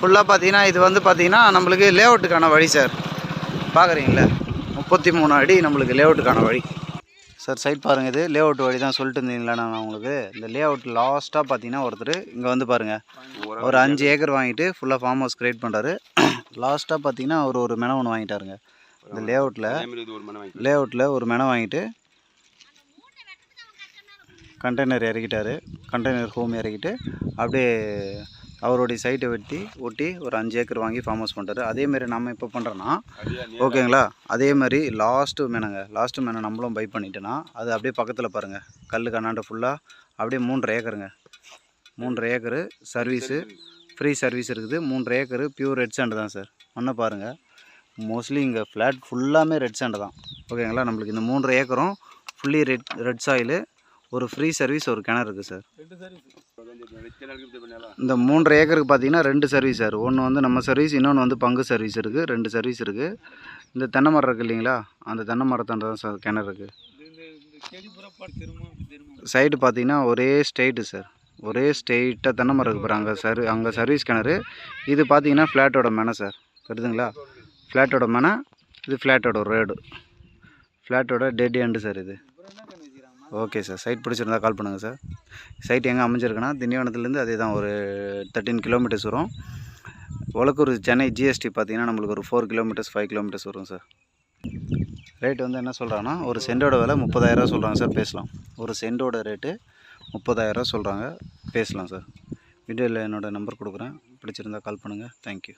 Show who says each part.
Speaker 1: ஃபுல்லாக பார்த்தீங்கன்னா இது வந்து பார்த்தீங்கன்னா நம்மளுக்கு லேஅவுட்டுக்கான வழி சார் பார்க்குறீங்களா முப்பத்தி மூணு அடி நம்மளுக்கு லேஅவுட்டுக்கான வழி. சார் சைட் பாருங்கள் இது லேஅவுட் வழி தான் சொல்லிட்டு இருந்தீங்களா நான் உங்களுக்கு? இந்த லேஅவுட் லாஸ்ட்டாக பார்த்தீங்கன்னா ஒருத்தர் இங்கே வந்து பாருங்கள் ஒரு அஞ்சு ஏக்கர் வாங்கிட்டு ஃபுல்லாக ஃபார்ம் ஹவுஸ் க்ரியேட் பண்ணுறாரு லாஸ்ட்டாக பார்த்தீங்கன்னா அவர் ஒரு மெனை ஒன்று வாங்கிட்டாருங்க. இந்த லேஅவுட்டில் லேஅவுட்டில் ஒரு மெனை வாங்கிட்டு கண்டெய்னர் இறக்கிட்டார். கண்டெய்னர் ஹோம் இறக்கிட்டு அப்படியே அவருடைய சைட்டை வெட்டி ஒட்டி ஒரு அஞ்சு ஏக்கர் வாங்கி ஃபார்ம் ஹவுஸ் பண்ணுறாரு அதேமாரி நம்ம இப்போ பண்ணுறோன்னா ஓகேங்களா? அதே மாதிரி லாஸ்ட்டு மேனங்க லாஸ்ட்டு மேனை நம்மளும் பை பண்ணிட்டோன்னா அது அப்படியே பக்கத்தில் பாருங்கள் கல் கண்ணாண்டு ஃபுல்லாக அப்படியே மூன்றரை ஏக்கருங்க மூன்றரை ஏக்கரு சர்வீஸு ஃப்ரீ சர்வீஸ் இருக்குது. மூன்றரை ஏக்கரு பியூர் ரெட் சாண்டு தான் சார் ஒன்றை பாருங்கள் மோஸ்ட்லி இங்கே ஃப்ளாட் ஃபுல்லாமே ரெட் சாண்டு தான். ஓகேங்களா? நம்மளுக்கு இந்த மூன்றரை ஏக்கரும் ஃபுல்லி ரெட் ரெட் சாயிலு ஒரு ஃப்ரீ சர்வீஸ் ஒரு கிணறு இருக்குது சார் இந்த மூன்றரை ஏக்கருக்கு பார்த்தீங்கன்னா ரெண்டு சர்வீஸ் சார் ஒன்று வந்து நம்ம சர்வீஸ் இன்னொன்று வந்து பங்கு சர்வீஸ் இருக்குது ரெண்டு சர்வீஸ் இருக்குது இந்த தென்னை மரம் இருக்குது இல்லைங்களா? அந்த தென்னை மரத்தாண்ட தான் சார் கிணறு இருக்குது சைடு பார்த்தீங்கன்னா ஒரே ஸ்ட்ரெயிட்டு சார் ஒரே ஸ்ட்ரெயிட்டாக தென்னை மரம் இருக்கு பாரு. அங்கே சர் அங்கே சர்வீஸ் கிணறு. இது பார்த்தீங்கன்னா ஃப்ளாட்டோட மெனை சார் தெரியுதுங்களா ஃப்ளாட்டோட மெனை இது ஃப்ளாட்டோட ரோடு ஃப்ளாட்டோட டெட் எண்டு சார் இது. Okay sir. சைட் பிடிச்சிருந்தா கால் பண்ணுங்கள் சார். சைட் எங்கே அமைஞ்சிருக்குன்னா திண்டிவனத்துலேருந்து அதே தான் ஒரு தேர்ட்டின் கிலோமீட்டர்ஸ் வரும். ஒலக்கூர் சென்னை ஜிஎஸ்டி பார்த்தீங்கன்னா நம்மளுக்கு ஒரு ஃபோர் கிலோமீட்டர்ஸ் ஃபைவ் கிலோமீட்டர்ஸ் வரும் சார். ரேட் வந்து என்ன சொல்கிறாங்கன்னா ஒரு சென்டோட விலை முப்பதாயிரரூவா சொல்கிறாங்க சார் பேசலாம். ஒரு சென்டோட ரேட்டு முப்பதாயிரரூவா சொல்கிறாங்க பேசலாம் சார். வீடியோவில் என்னோடய நம்பர் கொடுக்குறேன். பிடிச்சிருந்தா கால் பண்ணுங்கள் தேங்க்யூ